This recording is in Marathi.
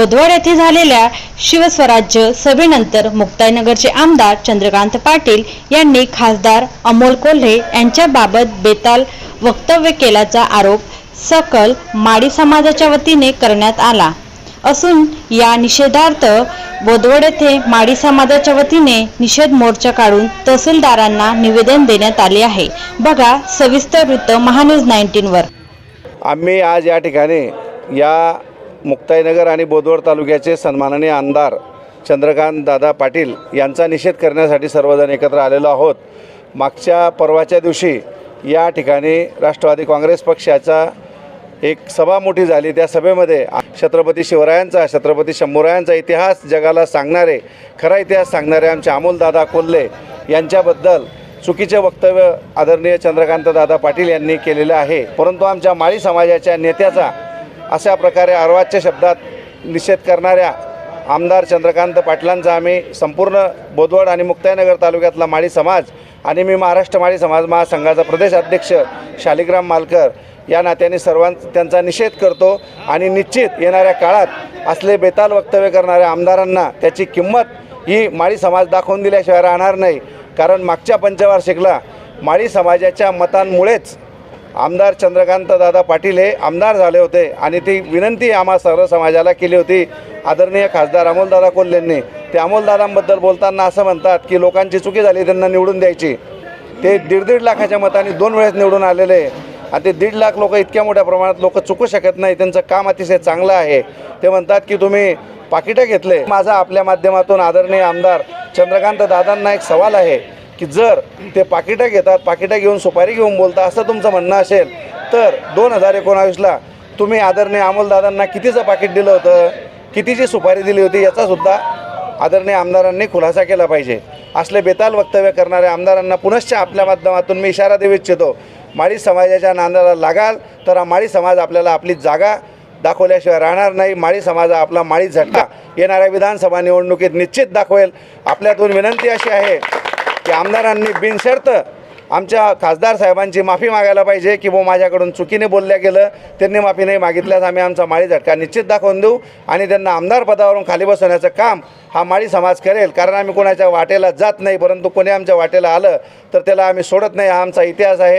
बोधवाड येथे झालेल्या शिवस्वराज्य सभेनंतर मुक्ताईनगरचे आमदार चंद्रकांत पाटील यांनी खासदार अमोल कोल्हे यांच्याबाबत बेताल वक्तव्य केल्याचा आरोप सकल माडी समाजाच्या वतीने करण्यात आला. असून या निषेधार्थ बोदवड येथे माडी समाजाच्या वतीने निषेध मोर्चा काढून तहसीलदारांना निवेदन देण्यात आले आहे. बघा सविस्तर वृत्त महान्यूज नाईन्टीन वर आम्ही आज या ठिकाणी या मुक्ताईनगर आणि बोदवड तालुक्याचे सन्माननीय आमदार चंद्रकांत दादा पाटील यांचा निषेध करण्यासाठी सर्वजण एकत्र आलेलो आहोत. मागच्या परवाच्या दिवशी या ठिकाणी राष्ट्रवादी काँग्रेस पक्षाचा एक सभा मोठी झाली. त्या सभेमध्ये छत्रपती शिवरायांचा छत्रपती शंभूरायांचा इतिहास जगाला सांगणारे खरा इतिहास सांगणारे आमचे अमोलदादा कोल्हे यांच्याबद्दल चुकीचे वक्तव्य आदरणीय चंद्रकांत दादा पाटील यांनी केलेलं आहे. परंतु आमच्या माळी समाजाच्या नेत्याचा अशा प्रकारे अर्वाच्य शब्दात निषेध करणाऱ्या आमदार चंद्रकांत पाटलांचा आम्ही संपूर्ण बोदवड आणि मुक्ताईनगर तालुक्यातला माळी समाज आणि मी महाराष्ट्र माळी समाज महासंघाचा प्रदेश अध्यक्ष शालिग्राम मालकर या नात्याने सर्वां त्यांचा निषेध करतो आणि निश्चित येणाऱ्या काळात असले बेताल वक्तव्य करणाऱ्या आमदारांना त्याची किंमत ही माळी समाज दाखवून दिल्याशिवाय राहणार नाही. कारण मागच्या पंचवार्षिकला माळी समाजाच्या मतांमुळेच आमदार चंद्रकांत दादा पाटील हे आमदार झाले होते आणि ती विनंती आम्हा सर्व समाजाला केली होती. आदरणीय खासदार अमोलदादा कोल्हेंनी ते अमोलदादांबद्दल बोलताना असं म्हणतात की लोकांची चुकी झाली त्यांना निवडून द्यायची. ते दीड दीड लाखाच्या मताने दोन वेळेस निवडून आलेले आणि ते दीड लाख लोक इतक्या मोठ्या प्रमाणात लोक चुकू शकत नाही. त्यांचं काम अतिशय चांगलं आहे. ते म्हणतात की तुम्ही पाकिटं घेतले. माझा आपल्या माध्यमातून आदरणीय आमदार चंद्रकांत दादांना एक सवाल आहे. की जर ते पाकिटं घेतात पाकिटं घेऊन सुपारी घेऊन बोलता असं तुमचं म्हणणं असेल तर दोन हजार एकोणावीसला तुम्ही आदरणीय अमोलदादांना कितीचं पाकिट दिलं होतं? कितीची सुपारी दिली होती? याचासुद्धा आदरणीय आमदारांनी खुलासा केला पाहिजे. असले बेताल वक्तव्य करणाऱ्या आमदारांना पुनश्च आपल्या माध्यमातून मी इशारा देऊ इच्छितो. माळी समाजाच्या नांदाला लागाल तर हा माळी समाज आपल्याला आपली जागा दाखवल्याशिवाय राहणार नाही. माळी समाज आपला माळी झटका. येणाऱ्या विधानसभा निवडणुकीत निश्चित दाखवेल. आपल्यातून विनंती अशी आहे की आमदारांनी बिनशर्त आमच्या खासदार साहेबांची माफी मागायला पाहिजे की वो माझ्याकडून चुकीने बोलल्या गेलं त्यांनी माफी नाही मागितल्यास आम्ही आमचा माळी झटका निश्चित दाखवून देऊ आणि त्यांना आमदार पदावरून खाली बसवण्याचं काम हा माळी समाज करेल. कारण आम्ही कोणाच्या वाटेला जात नाही परंतु कोणी आमच्या वाटेला आलं तर त्याला आम्ही सोडत नाही. हा आमचा इतिहास आहे.